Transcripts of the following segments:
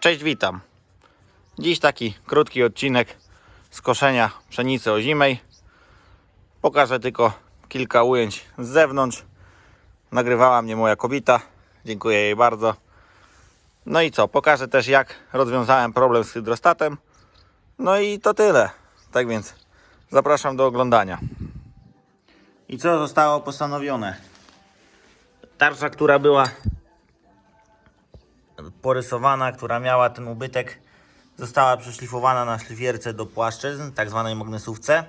Cześć, witam. Dziś taki krótki odcinek z koszenia pszenicy ozimej. Pokażę tylko kilka ujęć z zewnątrz. Nagrywała mnie moja kobieta. Dziękuję jej bardzo. No i co? Pokażę też jak rozwiązałem problem z hydrostatem. No i to tyle. Tak więc zapraszam do oglądania. I co zostało postanowione? Tarcza, która była porysowana, która miała ten ubytek, została przeszlifowana na szlifierce do płaszczyzn, tak zwanej magnesówce.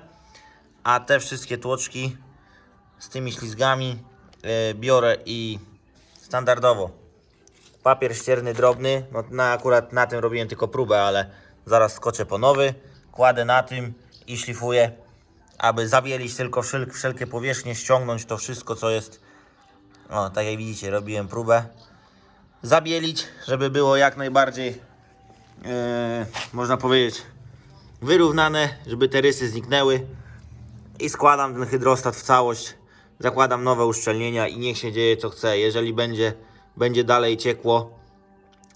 A te wszystkie tłoczki z tymi ślizgami e, biorę i standardowo. Papier ścierny drobny, no na, akurat na tym robiłem tylko próbę, ale zaraz skoczę po nowy, kładę na tym i szlifuję, aby zabielić tylko wszel wszelkie powierzchnie, ściągnąć to wszystko co jest, o tak jak widzicie robiłem próbę, zabielić, żeby było jak najbardziej, e, można powiedzieć, wyrównane, żeby te rysy zniknęły i składam ten hydrostat w całość, zakładam nowe uszczelnienia i niech się dzieje co chce. Jeżeli będzie, będzie dalej ciekło,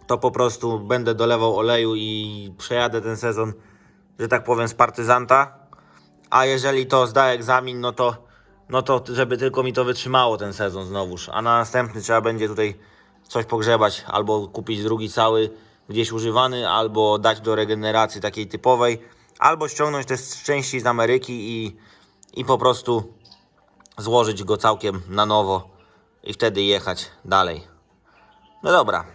to po prostu będę dolewał oleju i przejadę ten sezon, że tak powiem, z partyzanta. A jeżeli to zda egzamin, no to, no to żeby tylko mi to wytrzymało ten sezon znowuż. A na następny trzeba będzie tutaj coś pogrzebać, albo kupić drugi cały gdzieś używany, albo dać do regeneracji takiej typowej, albo ściągnąć te części z Ameryki i, i po prostu złożyć go całkiem na nowo i wtedy jechać dalej. No dobra,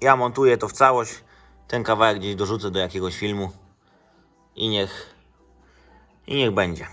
ja montuję to w całość, ten kawałek gdzieś dorzucę do jakiegoś filmu i niech, i niech będzie.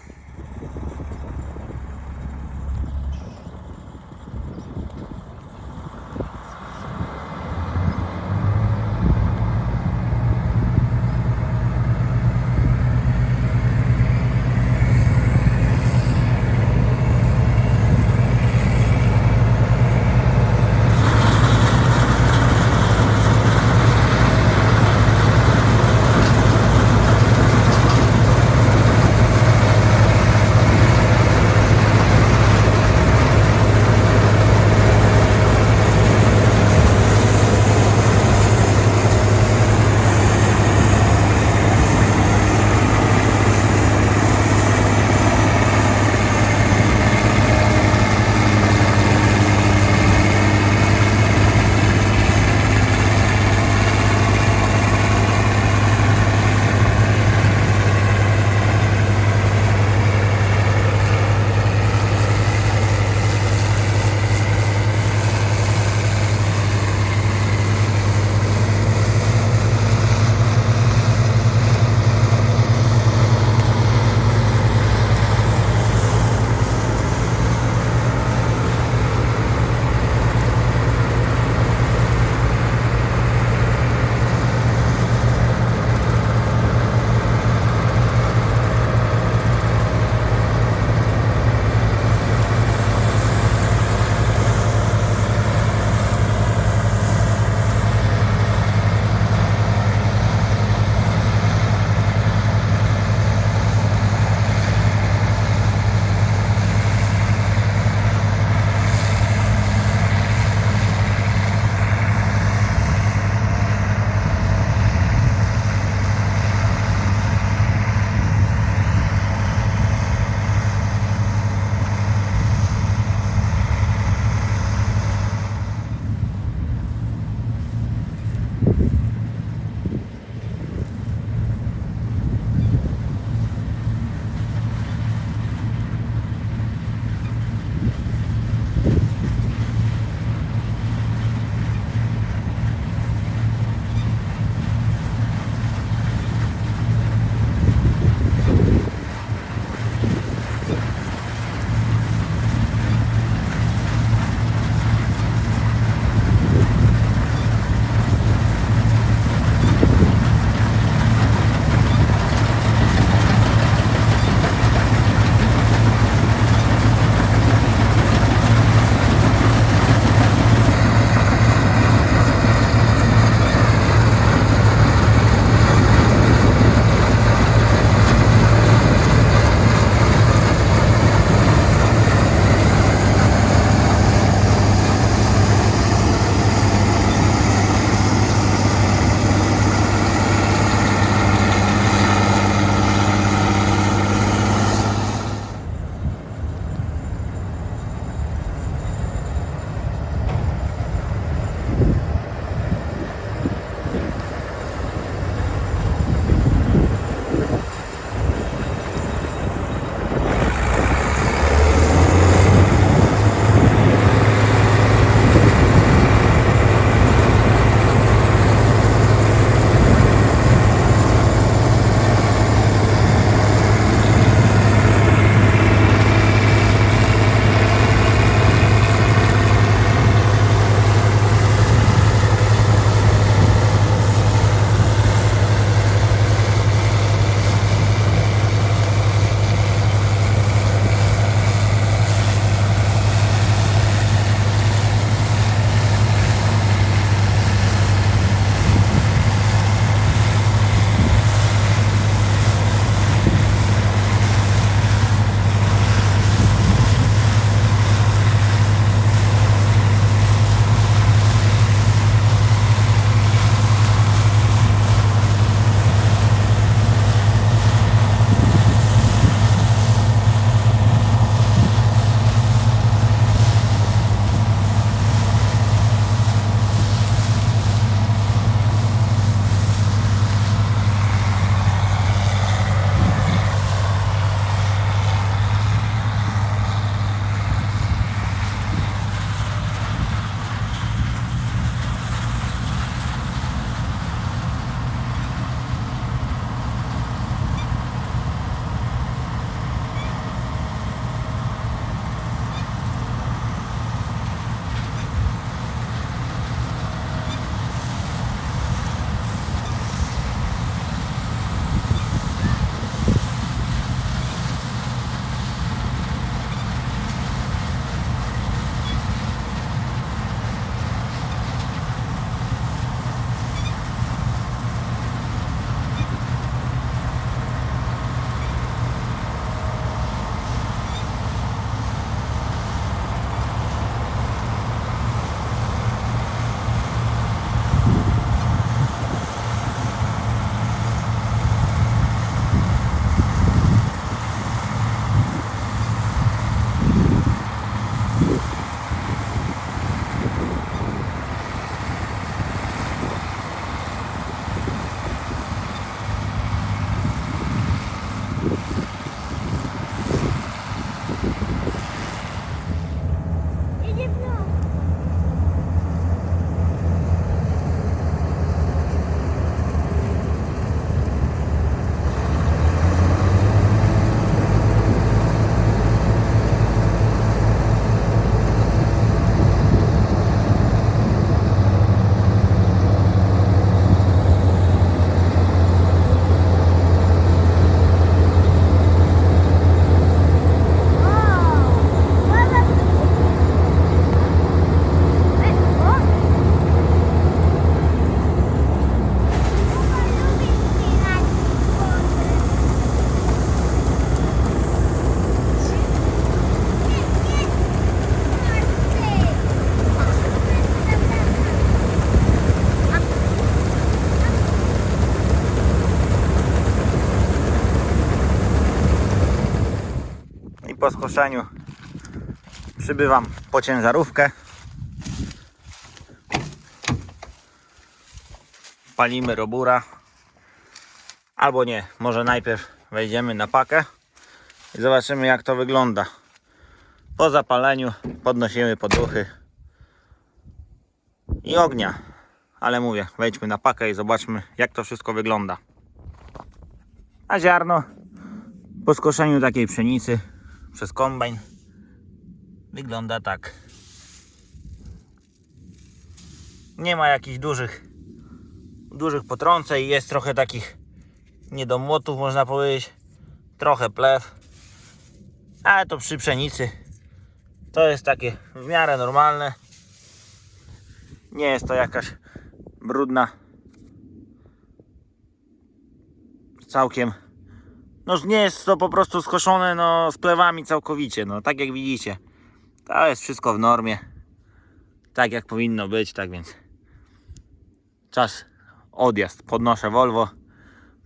Skoszeniu przybywam po ciężarówkę. Palimy robura. Albo nie, może najpierw wejdziemy na pakę i zobaczymy jak to wygląda. Po zapaleniu podnosimy poduchy i ognia. Ale mówię, wejdźmy na pakę i zobaczmy jak to wszystko wygląda. A ziarno po skoszeniu takiej pszenicy przez kombajn. Wygląda tak. Nie ma jakichś dużych dużych potrąceń, jest trochę takich niedomłotów można powiedzieć, trochę plew, ale to przy pszenicy. To jest takie w miarę normalne. Nie jest to jakaś brudna. Całkiem no nie jest to po prostu skoszone no z plewami całkowicie, no tak jak widzicie. To jest wszystko w normie. Tak jak powinno być, tak więc czas odjazd. Podnoszę Volvo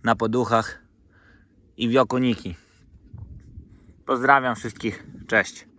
na poduchach i wiokoniki. Pozdrawiam wszystkich. Cześć.